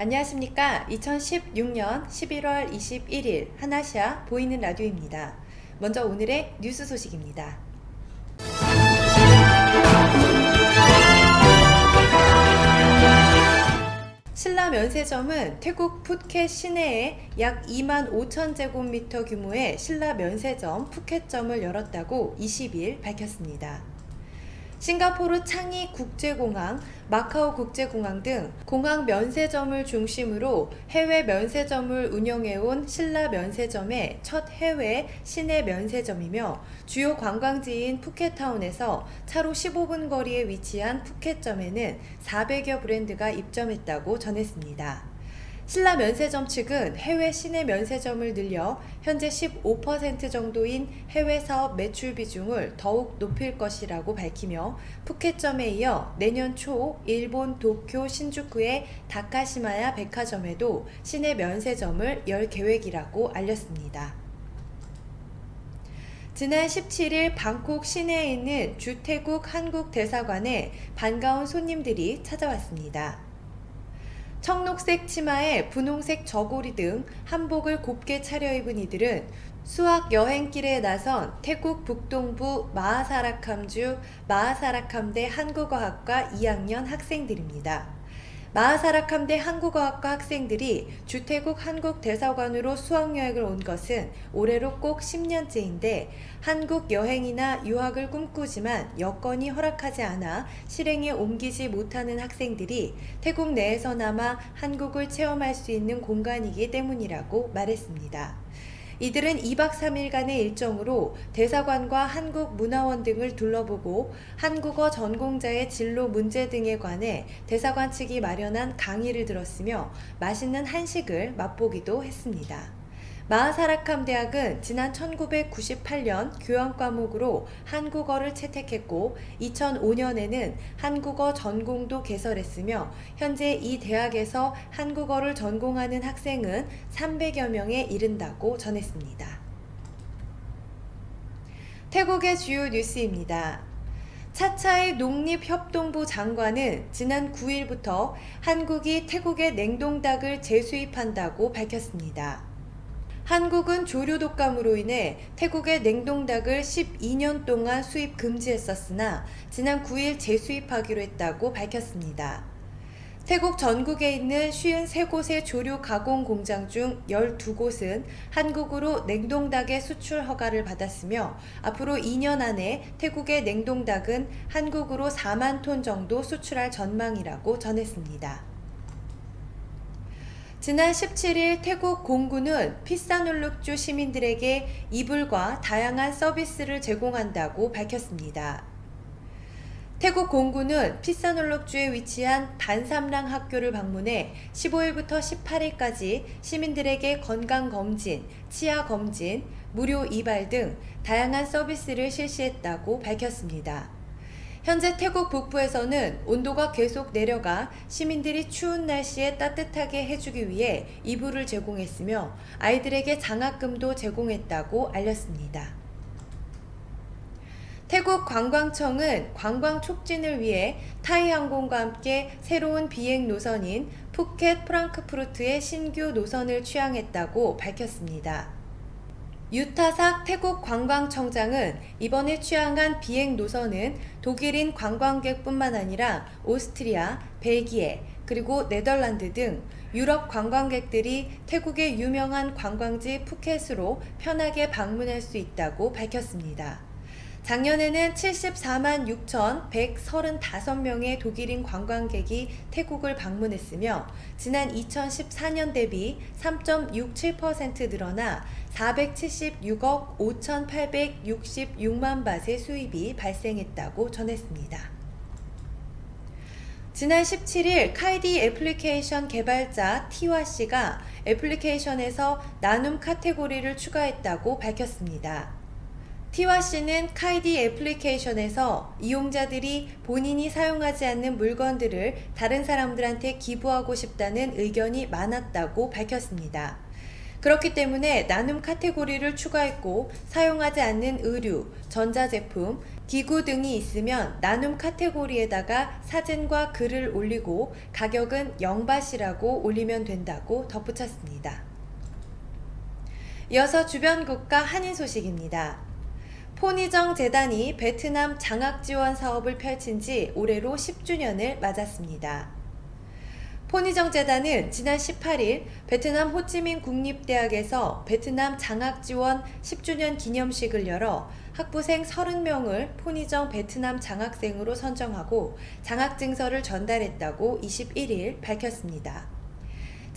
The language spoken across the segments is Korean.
안녕하십니까. 2016년 11월 21일 하나시아 보이는 라디오입니다. 먼저 오늘의 뉴스 소식입니다. 신라 면세점은 태국 푸켓 시내에 약 2만 5천 제곱미터 규모의 신라 면세점 푸켓점을 열었다고 20일 밝혔습니다. 싱가포르 창이 국제공항, 마카오 국제공항 등 공항 면세점을 중심으로 해외 면세점을 운영해온 신라 면세점의 첫 해외 시내 면세점이며 주요 관광지인 푸켓타운에서 차로 15분 거리에 위치한 푸켓점에는 400여 브랜드가 입점했다고 전했습니다. 신라 면세점 측은 해외 시내 면세점을 늘려 현재 15% 정도인 해외 사업 매출 비중을 더욱 높일 것이라고 밝히며 푸켓점에 이어 내년 초 일본 도쿄 신주쿠의 다카시마야 백화점에도 시내 면세점을 열 계획이라고 알렸습니다. 지난 17일 방콕 시내에 있는 주태국 한국 대사관에 반가운 손님들이 찾아왔습니다. 청록색 치마에 분홍색 저고리 등 한복을 곱게 차려입은 이들은 수학 여행길에 나선 태국 북동부 마하사라캄주 마하사라캄대 한국어학과 2학년 학생들입니다. 마하사라캄대 한국어학과 학생들이 주태국 한국대사관으로 수학여행을 온 것은 올해로 꼭 10년째인데 한국 여행이나 유학을 꿈꾸지만 여건이 허락하지 않아 실행에 옮기지 못하는 학생들이 태국 내에서나마 한국을 체험할 수 있는 공간이기 때문이라고 말했습니다. 이들은 2박 3일간의 일정으로 대사관과 한국 문화원 등을 둘러보고 한국어 전공자의 진로 문제 등에 관해 대사관 측이 마련한 강의를 들었으며 맛있는 한식을 맛보기도 했습니다. 마하사라캄 대학은 지난 1998년 교양 과목으로 한국어를 채택했고 2005년에는 한국어 전공도 개설했으며 현재 이 대학에서 한국어를 전공하는 학생은 300여 명에 이른다고 전했습니다. 태국의 주요 뉴스입니다. 차차의 농립협동부 장관은 지난 9일부터 한국이 태국의 냉동닭을 재수입한다고 밝혔습니다. 한국은 조류 독감으로 인해 태국의 냉동닭을 12년 동안 수입 금지했었으나 지난 9일 재수입하기로 했다고 밝혔습니다. 태국 전국에 있는 53곳의 조류 가공 공장 중 12곳은 한국으로 냉동닭의 수출 허가를 받았으며 앞으로 2년 안에 태국의 냉동닭은 한국으로 4만 톤 정도 수출할 전망이라고 전했습니다. 지난 17일 태국 공군은 피사눌룩주 시민들에게 이불과 다양한 서비스를 제공한다고 밝혔습니다. 태국 공군은 피사놀록주에 위치한 반삼랑 학교를 방문해 15일부터 18일까지 시민들에게 건강검진, 치아검진, 무료 이발 등 다양한 서비스를 실시했다고 밝혔습니다. 현재 태국 북부에서는 온도가 계속 내려가 시민들이 추운 날씨에 따뜻하게 해주기 위해 이불을 제공했으며 아이들에게 장학금도 제공했다고 알렸습니다. 태국 관광청은 관광 촉진을 위해 타이 항공과 함께 새로운 비행 노선인 푸켓 프랑크푸르트의 신규 노선을 취항했다고 밝혔습니다. 유타삭 태국 관광청장은 이번에 취항한 비행 노선은 독일인 관광객뿐만 아니라 오스트리아, 벨기에, 그리고 네덜란드 등 유럽 관광객들이 태국의 유명한 관광지 푸켓으로 편하게 방문할 수 있다고 밝혔습니다. 작년에는 74만 6,135명의 독일인 관광객이 태국을 방문했으며 지난 2014년 대비 3.67% 늘어나 476억 5,866만 바트의 수입이 발생했다고 전했습니다. 지난 17일 카이디 애플리케이션 개발자 티와 씨가 애플리케이션에서 나눔 카테고리를 추가했다고 밝혔습니다. 티와 씨는 카이디 애플리케이션에서 이용자들이 본인이 사용하지 않는 물건들을 다른 사람들한테 기부하고 싶다는 의견이 많았다고 밝혔습니다. 그렇기 때문에 나눔 카테고리를 추가했고 사용하지 않는 의류, 전자제품, 기구 등이 있으면 나눔 카테고리에다가 사진과 글을 올리고 가격은 0바시라고 올리면 된다고 덧붙였습니다. 이어서 주변 국가 한인 소식입니다. 포니정 재단이 베트남 장학 지원 사업을 펼친 지 올해로 10주년을 맞았습니다. 포니정 재단은 지난 18일 베트남 호치민 국립대학에서 베트남 장학 지원 10주년 기념식을 열어 학부생 30명을 포니정 베트남 장학생으로 선정하고 장학증서를 전달했다고 21일 밝혔습니다.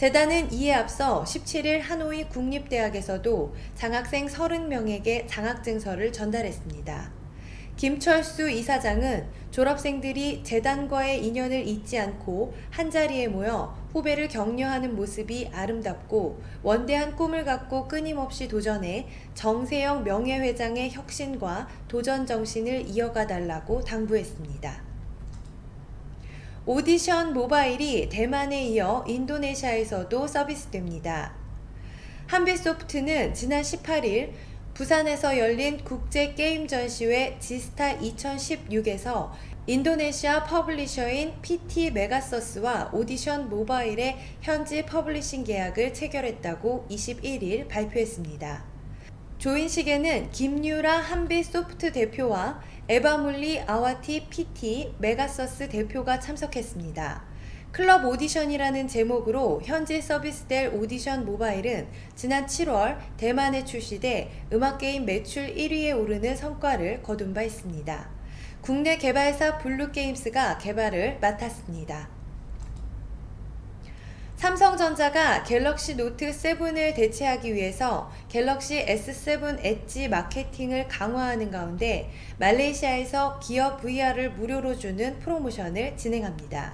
재단은 이에 앞서 17일 하노이 국립대학에서도 장학생 30명에게 장학증서를 전달했습니다. 김철수 이사장은 졸업생들이 재단과의 인연을 잊지 않고 한자리에 모여 후배를 격려하는 모습이 아름답고 원대한 꿈을 갖고 끊임없이 도전해 정세영 명예회장의 혁신과 도전 정신을 이어가 달라고 당부했습니다. 오디션 모바일이 대만에 이어 인도네시아에서도 서비스됩니다. 한빛소프트는 지난 18일 부산에서 열린 국제 게임 전시회 지스타 2016에서 인도네시아 퍼블리셔인 PT 메가서스와 오디션 모바일의 현지 퍼블리싱 계약을 체결했다고 21일 발표했습니다. 조인식에는 김유라 한빛 소프트 대표와 에바물리 아와티 PT 메가서스 대표가 참석했습니다. 클럽 오디션이라는 제목으로 현지 서비스될 오디션 모바일은 지난 7월 대만에 출시돼 음악게임 매출 1위에 오르는 성과를 거둔 바 있습니다. 국내 개발사 블루게임스가 개발을 맡았습니다. 삼성전자가 갤럭시 노트 7을 대체하기 위해서 갤럭시 S7 엣지 마케팅을 강화하는 가운데 말레이시아에서 기어 VR을 무료로 주는 프로모션을 진행합니다.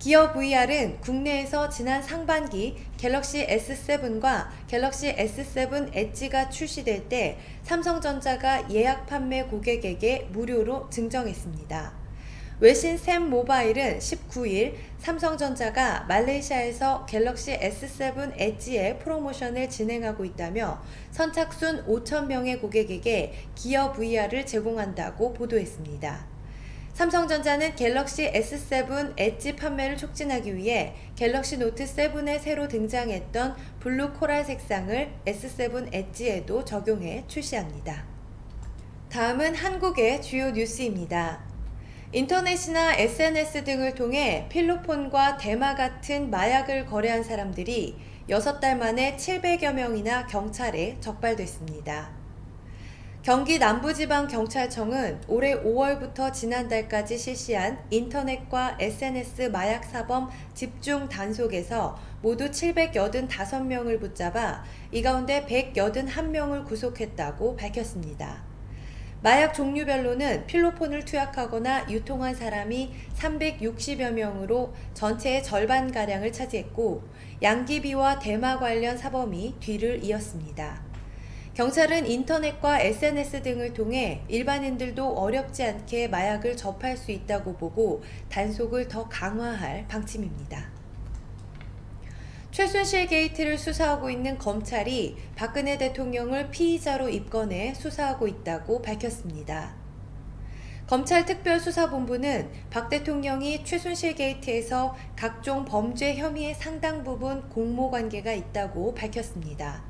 기어 VR은 국내에서 지난 상반기 갤럭시 S7과 갤럭시 S7 엣지가 출시될 때 삼성전자가 예약 판매 고객에게 무료로 증정했습니다. 외신 샘 모바일은 19일 삼성전자가 말레이시아에서 갤럭시 S7 엣지의 프로모션을 진행하고 있다며 선착순 5,000명의 고객에게 기어 VR을 제공한다고 보도했습니다. 삼성전자는 갤럭시 S7 엣지 판매를 촉진하기 위해 갤럭시 노트 7에 새로 등장했던 블루 코랄 색상을 S7 엣지에도 적용해 출시합니다. 다음은 한국의 주요 뉴스입니다. 인터넷이나 SNS 등을 통해 필로폰과 대마 같은 마약을 거래한 사람들이 6달 만에 700여 명이나 경찰에 적발됐습니다. 경기 남부지방경찰청은 올해 5월부터 지난달까지 실시한 인터넷과 SNS 마약 사범 집중 단속에서 모두 785명을 붙잡아 이 가운데 181명을 구속했다고 밝혔습니다. 마약 종류별로는 필로폰을 투약하거나 유통한 사람이 360여 명으로 전체의 절반가량을 차지했고 양기비와 대마 관련 사범이 뒤를 이었습니다. 경찰은 인터넷과 SNS 등을 통해 일반인들도 어렵지 않게 마약을 접할 수 있다고 보고 단속을 더 강화할 방침입니다. 최순실 게이트를 수사하고 있는 검찰이 박근혜 대통령을 피의자로 입건해 수사하고 있다고 밝혔습니다. 검찰 특별수사본부는 박 대통령이 최순실 게이트에서 각종 범죄 혐의의 상당 부분 공모 관계가 있다고 밝혔습니다.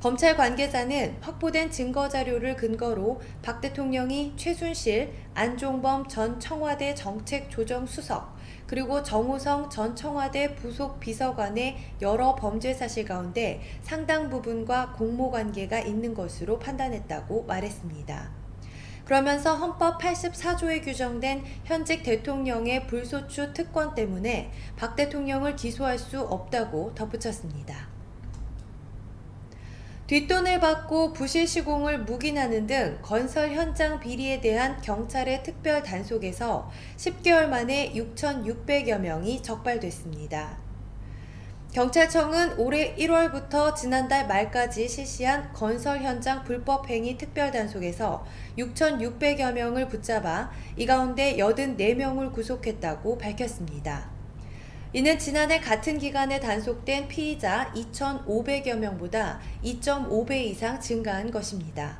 검찰 관계자는 확보된 증거 자료를 근거로 박 대통령이 최순실, 안종범 전 청와대 정책조정수석, 그리고 정우성 전 청와대 부속 비서관의 여러 범죄 사실 가운데 상당 부분과 공모 관계가 있는 것으로 판단했다고 말했습니다. 그러면서 헌법 84조에 규정된 현직 대통령의 불소추 특권 때문에 박 대통령을 기소할 수 없다고 덧붙였습니다. 뒷돈을 받고 부실 시공을 묵인하는 등 건설 현장 비리에 대한 경찰의 특별 단속에서 10개월 만에 6,600여 명이 적발됐습니다. 경찰청은 올해 1월부터 지난달 말까지 실시한 건설 현장 불법 행위 특별 단속에서 6,600여 명을 붙잡아 이 가운데 84명을 구속했다고 밝혔습니다. 이는 지난해 같은 기간에 단속된 피의자 2,500여 명보다 2.5배 이상 증가한 것입니다.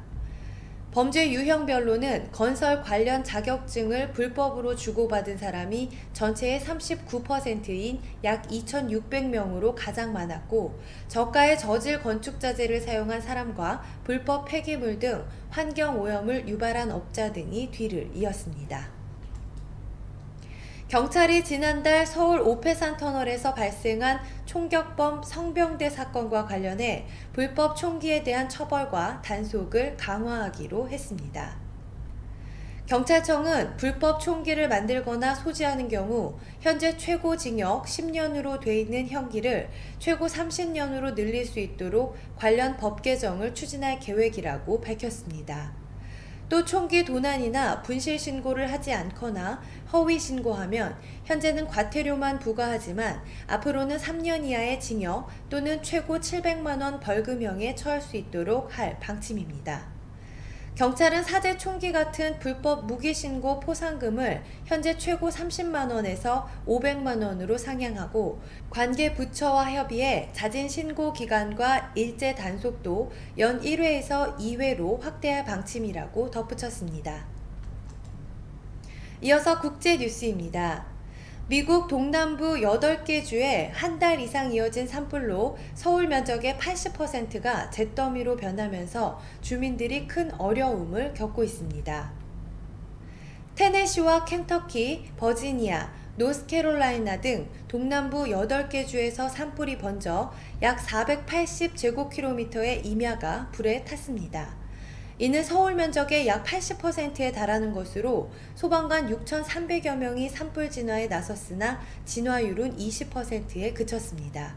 범죄 유형별로는 건설 관련 자격증을 불법으로 주고받은 사람이 전체의 39%인 약 2,600명으로 가장 많았고, 저가의 저질 건축자재를 사용한 사람과 불법 폐기물 등 환경 오염을 유발한 업자 등이 뒤를 이었습니다. 경찰이 지난달 서울 오페산 터널에서 발생한 총격범 성병대 사건과 관련해 불법 총기에 대한 처벌과 단속을 강화하기로 했습니다. 경찰청은 불법 총기를 만들거나 소지하는 경우 현재 최고 징역 10년으로 돼 있는 형기를 최고 30년으로 늘릴 수 있도록 관련 법 개정을 추진할 계획이라고 밝혔습니다. 또 총기 도난이나 분실 신고를 하지 않거나 허위 신고하면 현재는 과태료만 부과하지만 앞으로는 3년 이하의 징역 또는 최고 700만 원 벌금형에 처할 수 있도록 할 방침입니다. 경찰은 사제 총기 같은 불법 무기 신고 포상금을 현재 최고 30만 원에서 500만 원으로 상향하고 관계 부처와 협의해 자진 신고 기간과 일제 단속도 연 1회에서 2회로 확대할 방침이라고 덧붙였습니다. 이어서 국제 뉴스입니다. 미국 동남부 8개 주에 한 달 이상 이어진 산불로 서울 면적의 80%가 잿더미로 변하면서 주민들이 큰 어려움을 겪고 있습니다. 테네시와 켄터키, 버지니아, 노스캐롤라이나 등 동남부 8개 주에서 산불이 번져 약 480제곱킬로미터의 임야가 불에 탔습니다. 이는 서울 면적의 약 80%에 달하는 것으로 소방관 6,300여 명이 산불 진화에 나섰으나 진화율은 20%에 그쳤습니다.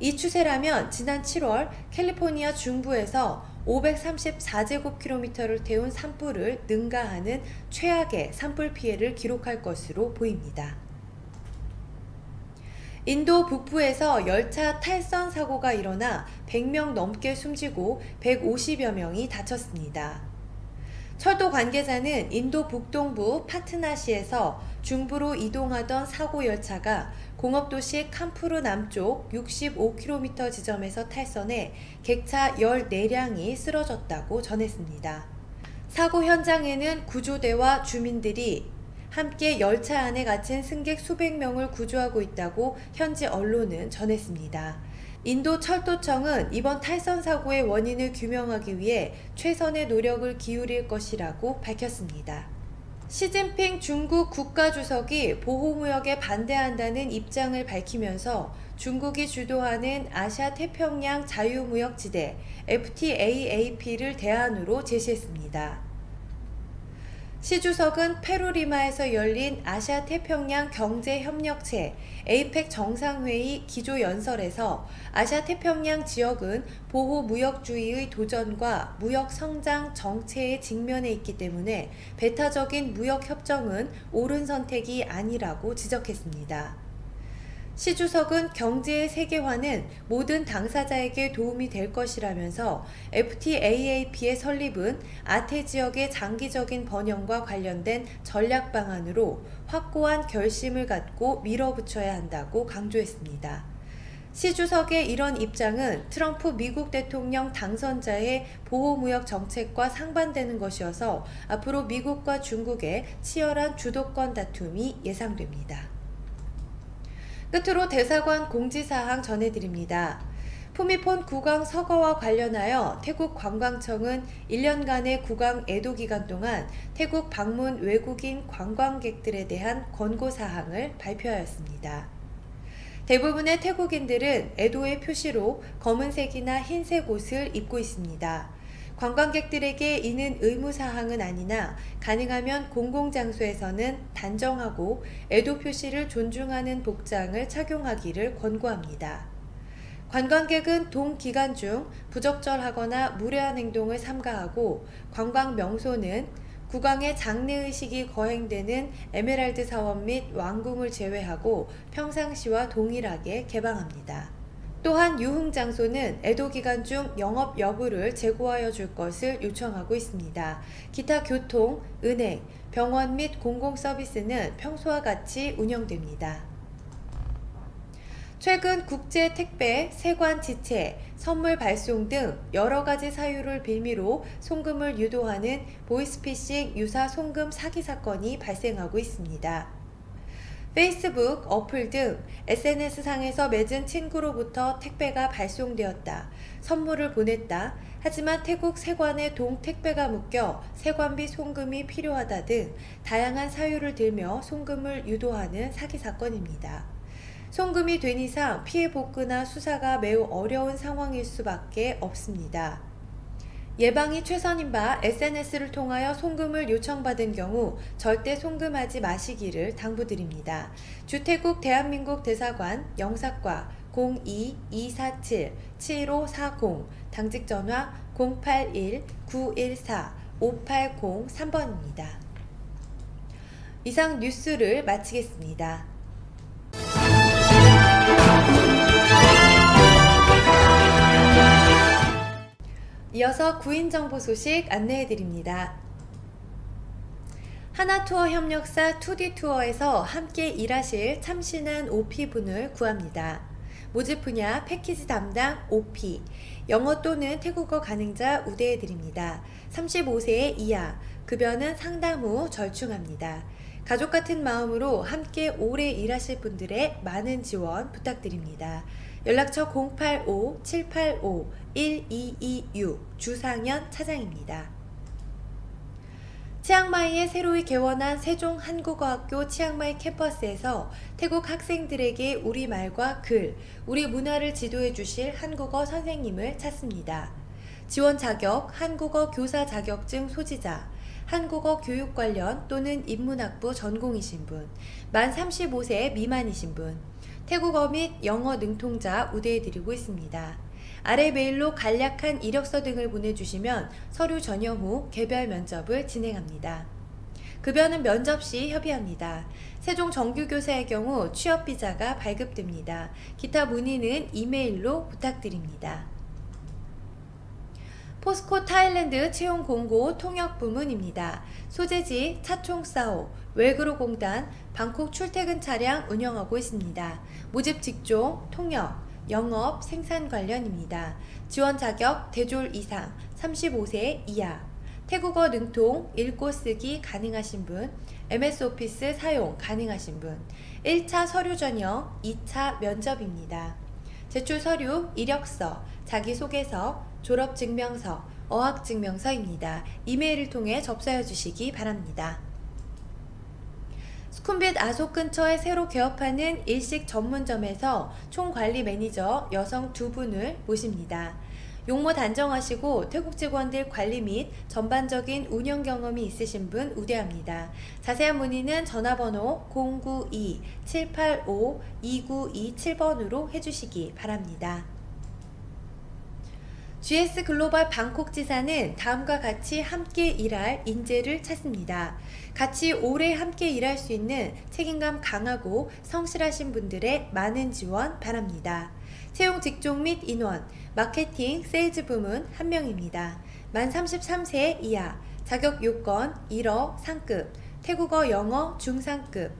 이 추세라면 지난 7월 캘리포니아 중부에서 534제곱킬로미터를 태운 산불을 능가하는 최악의 산불 피해를 기록할 것으로 보입니다. 인도 북부에서 열차 탈선 사고가 일어나 100명 넘게 숨지고 150여 명이 다쳤습니다. 철도 관계자는 인도 북동부 파트나시에서 중부로 이동하던 사고 열차가 공업도시 캄푸르 남쪽 65km 지점에서 탈선해 객차 14량이 쓰러졌다고 전했습니다. 사고 현장에는 구조대와 주민들이 함께 열차 안에 갇힌 승객 수백 명을 구조하고 있다고 현지 언론은 전했습니다. 인도 철도청은 이번 탈선 사고의 원인을 규명하기 위해 최선의 노력을 기울일 것이라고 밝혔습니다. 시진핑 중국 국가주석이 보호무역에 반대한다는 입장을 밝히면서 중국이 주도하는 아시아 태평양 자유무역지대 FTAAP를 대안으로 제시했습니다. 시 주석은 페루리마에서 열린 아시아 태평양 경제협력체 에이펙 정상회의 기조연설에서 아시아 태평양 지역은 보호 무역주의의 도전과 무역 성장 정체에 직면해 있기 때문에 배타적인 무역 협정은 옳은 선택이 아니라고 지적했습니다. 시 주석은 경제의 세계화는 모든 당사자에게 도움이 될 것이라면서 FTAAP의 설립은 아태 지역의 장기적인 번영과 관련된 전략 방안으로 확고한 결심을 갖고 밀어붙여야 한다고 강조했습니다. 시 주석의 이런 입장은 트럼프 미국 대통령 당선자의 보호무역 정책과 상반되는 것이어서 앞으로 미국과 중국의 치열한 주도권 다툼이 예상됩니다. 끝으로 대사관 공지사항 전해드립니다. 푸미폰 구강 서거와 관련하여 태국 관광청은 1년간의 구강 애도 기간 동안 태국 방문 외국인 관광객들에 대한 권고 사항을 발표하였습니다. 대부분의 태국인들은 애도의 표시로 검은색이나 흰색 옷을 입고 있습니다. 관광객들에게 이는 의무사항은 아니나 가능하면 공공장소에서는 단정하고 애도 표시를 존중하는 복장을 착용하기를 권고합니다. 관광객은 동 기간 중 부적절하거나 무례한 행동을 삼가하고 관광 명소는 국왕의 장례의식이 거행되는 에메랄드 사원 및 왕궁을 제외하고 평상시와 동일하게 개방합니다. 또한 유흥 장소는 애도 기간 중 영업 여부를 제고하여 줄 것을 요청하고 있습니다. 기타 교통, 은행, 병원 및 공공 서비스는 평소와 같이 운영됩니다. 최근 국제 택배, 세관 지체, 선물 발송 등 여러 가지 사유를 빌미로 송금을 유도하는 보이스피싱 유사 송금 사기 사건이 발생하고 있습니다. 페이스북, 어플 등 SNS상에서 맺은 친구로부터 택배가 발송되었다. 선물을 보냈다. 하지만 태국 세관에 동 택배가 묶여 세관비 송금이 필요하다 등 다양한 사유를 들며 송금을 유도하는 사기 사건입니다. 송금이 된 이상 피해 복구나 수사가 매우 어려운 상황일 수밖에 없습니다. 예방이 최선인 바 SNS를 통하여 송금을 요청받은 경우 절대 송금하지 마시기를 당부드립니다. 주태국 대한민국 대사관 영사과 02-247-7540 당직 전화 081-914-5803번입니다. 이상 뉴스를 마치겠습니다. 이어서 구인 정보 소식 안내해 드립니다. 하나투어 협력사 2D 투어에서 함께 일하실 참신한 OP분을 구합니다. 모집 분야 패키지 담당 OP, 영어 또는 태국어 가능자 우대해 드립니다. 35세 이하, 급여는 상담 후 절충합니다. 가족 같은 마음으로 함께 오래 일하실 분들의 많은 지원 부탁드립니다. 연락처 085-785-1226 주상현 차장입니다. 치앙마이에 새로이 개원한 세종 한국어학교 치앙마이 캠퍼스에서 태국 학생들에게 우리말과 글, 우리 문화를 지도해 주실 한국어 선생님을 찾습니다. 지원 자격, 한국어 교사 자격증 소지자, 한국어 교육 관련 또는 인문학부 전공이신 분, 만 35세 미만이신 분, 태국어 및 영어 능통자 우대해드리고 있습니다. 아래 메일로 간략한 이력서 등을 보내주시면 서류 전형 후 개별 면접을 진행합니다. 급여는 면접 시 협의합니다. 세종 정규교사의 경우 취업비자가 발급됩니다. 기타 문의는 이메일로 부탁드립니다. 포스코 타일랜드 채용 공고 통역 부문입니다. 소재지 차총사오 외그로공단 방콕 출퇴근 차량 운영하고 있습니다. 모집 직종 통역 영업 생산 관련입니다. 지원 자격 대졸 이상 35세 이하 태국어 능통 읽고 쓰기 가능하신 분 MS 오피스 사용 가능하신 분 1차 서류 전형 2차 면접입니다. 제출 서류 이력서 자기소개서 졸업증명서, 어학증명서입니다. 이메일을 통해 접수해 주시기 바랍니다. 스쿰빗 아속 근처에 새로 개업하는 일식 전문점에서 총관리 매니저 여성 두 분을 모십니다. 용모 단정하시고 태국 직원들 관리 및 전반적인 운영 경험이 있으신 분 우대합니다. 자세한 문의는 전화번호 092-785-2927번으로 해주시기 바랍니다. GS 글로벌 방콕 지사는 다음과 같이 함께 일할 인재를 찾습니다. 같이 오래 함께 일할 수 있는 책임감 강하고 성실하신 분들의 많은 지원 바랍니다. 채용 직종 및 인원, 마케팅, 세일즈 부문 1명입니다. 만 33세 이하, 자격 요건 1어 상급, 태국어 영어 중상급,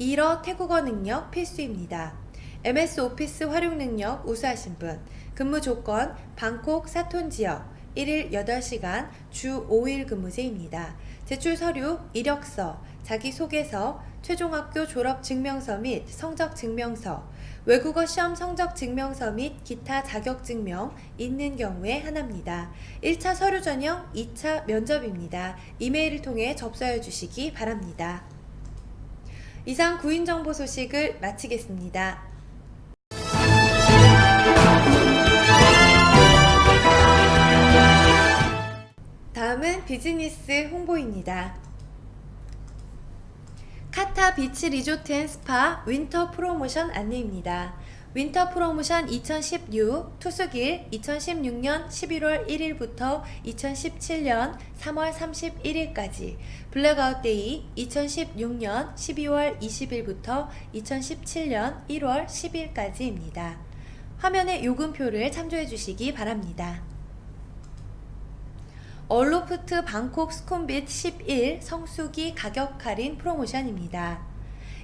1어 태국어 능력 필수입니다. MS 오피스 활용 능력 우수하신 분, 근무 조건 방콕 사톤 지역 1일 8시간 주 5일 근무제입니다. 제출 서류, 이력서, 자기소개서, 최종 학교 졸업 증명서 및 성적 증명서, 외국어 시험 성적 증명서 및 기타 자격 증명 있는 경우에 하나입니다. 1차 서류 전형, 2차 면접입니다. 이메일을 통해 접수해 주시기 바랍니다. 이상 구인 정보 소식을 마치겠습니다. 다음은 비즈니스 홍보입니다. 카타 비치 리조트 앤 스파 윈터 프로모션 안내입니다. 윈터 프로모션 2016 투숙일 2016년 11월 1일부터 2017년 3월 31일까지 블랙아웃 데이 2016년 12월 20일부터 2017년 1월 10일까지입니다. 화면의 요금표를 참조해 주시기 바랍니다. 얼로프트 방콕 스콘빗 11 성수기 가격 할인 프로모션입니다.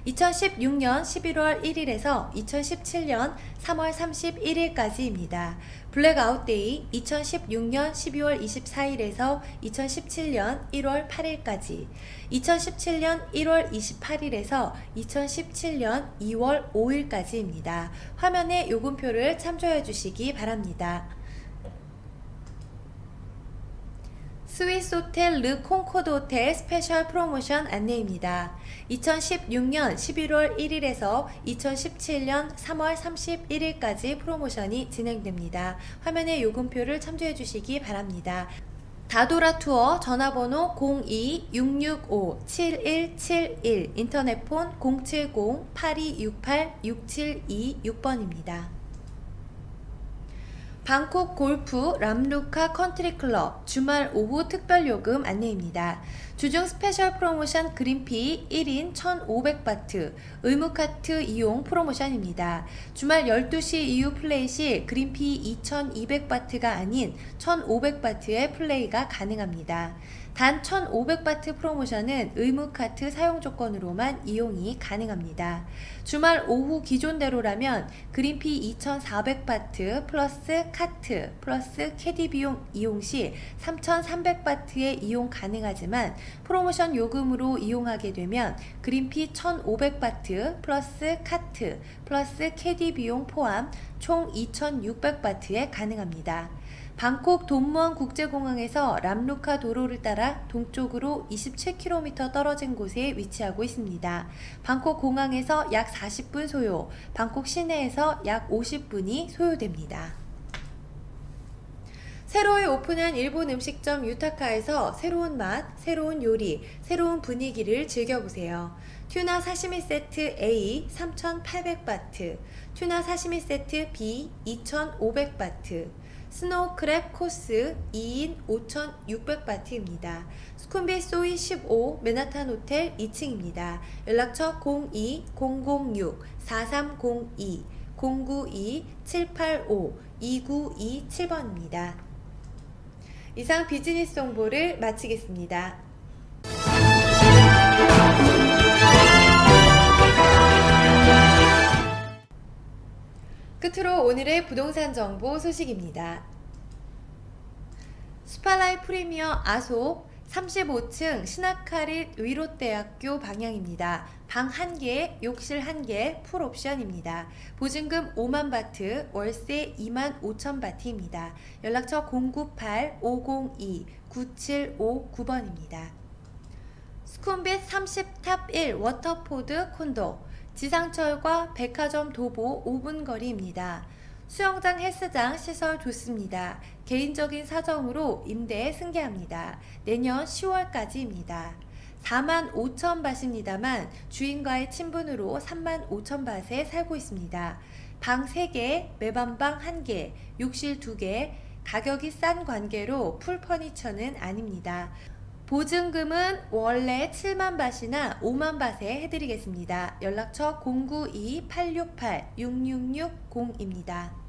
2016년 11월 1일에서 2017년 3월 31일까지입니다. 블랙아웃 데이 2016년 12월 24일에서 2017년 1월 8일까지, 2017년 1월 28일에서 2017년 2월 5일까지입니다. 화면에 요금표를 참조해 주시기 바랍니다. 스위스 호텔 르 콩코드 호텔 스페셜 프로모션 안내입니다. 2016년 11월 1일에서 2017년 3월 31일까지 프로모션이 진행됩니다. 화면에 요금표를 참조해 주시기 바랍니다. 다도라 투어 전화번호 02-665-7171 인터넷폰 070-8268-6726번입니다. 방콕 골프 람루카 컨트리 클럽 주말 오후 특별 요금 안내입니다. 주중 스페셜 프로모션 그린피 1인 1,500바트 의무카트 이용 프로모션입니다. 주말 12시 이후 플레이 시 그린피 2,200바트가 아닌 1,500바트의 플레이가 가능합니다. 단 1,500바트 프로모션은 의무카트 사용 조건으로만 이용이 가능합니다. 주말 오후 기존대로라면 그린피 2,400바트 플러스 카트 플러스 캐디 비용 이용 시 3,300바트의 이용 가능하지만 프로모션 요금으로 이용하게 되면 그린피 1,500바트 플러스 카트 플러스 캐디 비용 포함 총 2,600바트에 가능합니다. 방콕 돈무안 국제공항에서 람루카 도로를 따라 동쪽으로 27km 떨어진 곳에 위치하고 있습니다. 방콕 공항에서 약 40분 소요, 방콕 시내에서 약 50분이 소요됩니다. 새로이 오픈한 일본 음식점 유타카에서 새로운 맛, 새로운 요리, 새로운 분위기를 즐겨보세요. 튜나 사시미 세트 A 3,800바트, 튜나 사시미 세트 B 2,500바트, 스노우 크랩 코스 2인 5,600바트입니다. 스쿤비 소이 15 맨하탄 호텔 2층입니다. 연락처 02-006-4302 092-785-2927번입니다. 이상 비즈니스 정보를 마치겠습니다. 끝으로 오늘의 부동산 정보 소식입니다. 스파라이 프리미어 아속 35층 신학카릿 의료대학교 방향입니다. 방 1개, 욕실 1개, 풀 옵션입니다. 보증금 5만 바트, 월세 2만 5천 바트입니다. 연락처 098-502-9759번입니다. 스콘빗 30탑 1 워터포드 콘도 지상철과 백화점 도보 5분 거리입니다. 수영장 헬스장 시설 좋습니다. 개인적인 사정으로 임대에 승계합니다. 내년 10월까지입니다. 4만 5천 밭입니다만 주인과의 친분으로 3만 5천 밭에 살고 있습니다. 방 3개, 매반방 1개, 욕실 2개, 가격이 싼 관계로 풀 퍼니처는 아닙니다. 보증금은 원래 7만 밭이나 5만 밭에 해드리겠습니다. 연락처 092-868-6660입니다.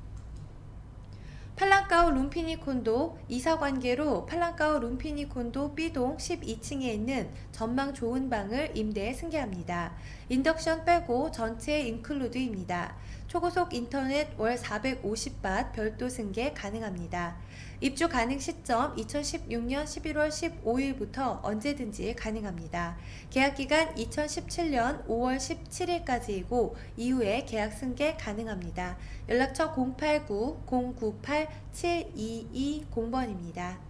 팔랑까오 룸피니 콘도 이사 관계로 팔랑까오 룸피니 콘도 B동 12층에 있는 전망 좋은 방을 임대에 승계합니다. 인덕션 빼고 전체 인클루드입니다. 초고속 인터넷 월 450밭 별도 승계 가능합니다. 입주 가능 시점 2016년 11월 15일부터 언제든지 가능합니다. 계약 기간 2017년 5월 17일까지이고 이후에 계약 승계 가능합니다. 연락처 089-098-7220번입니다.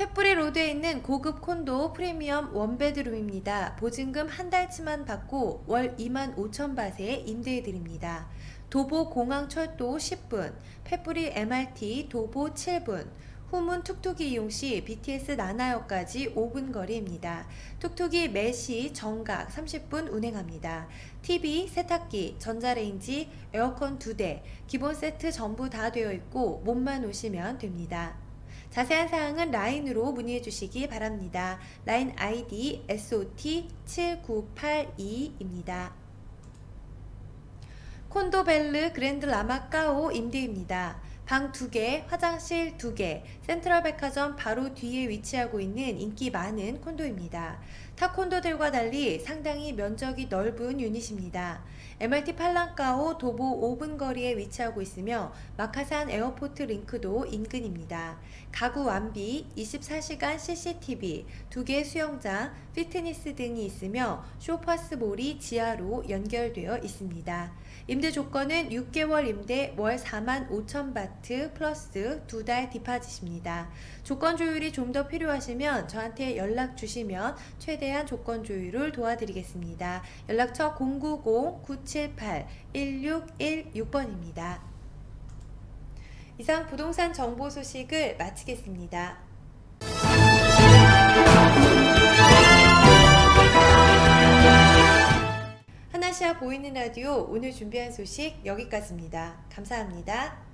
펫뿌리 로드에 있는 고급 콘도 프리미엄 원베드룸입니다. 보증금 한 달치만 받고 월 2만 5천 바트에 임대해 드립니다. 도보 공항철도 10분, 펫뿌리 MRT 도보 7분, 후문 툭툭이 이용 시 BTS 나나역까지 5분 거리입니다. 툭툭이 매시 정각 30분 운행합니다. TV, 세탁기, 전자레인지, 에어컨 2대, 기본 세트 전부 다 되어 있고 몸만 오시면 됩니다. 자세한 사항은 라인으로 문의해 주시기 바랍니다. 라인 아이디 SOT7982입니다. 콘도벨르 그랜드 라마까오 임대입니다. 방 2개, 화장실 2개, 센트럴 백화점 바로 뒤에 위치하고 있는 인기 많은 콘도입니다. 타 콘도들과 달리 상당히 면적이 넓은 유닛입니다. MRT 팔랑가오 도보 5분 거리에 위치하고 있으며 마카산 에어포트 링크도 인근입니다. 가구 완비, 24시간 CCTV, 두 개의 수영장, 피트니스 등이 있으며 쇼파스몰이 지하로 연결되어 있습니다. 임대 조건은 6개월 임대 월 4만 5천 바트 플러스 두 달 디파짓입니다. 조건 조율이 좀 더 필요하시면 저한테 연락 주시면 최대한 조건 조율을 도와드리겠습니다. 연락처 090-978-1616번입니다. 이상 부동산 정보 소식을 마치겠습니다. 하나시아 보이는 라디오 오늘 준비한 소식 여기까지입니다. 감사합니다.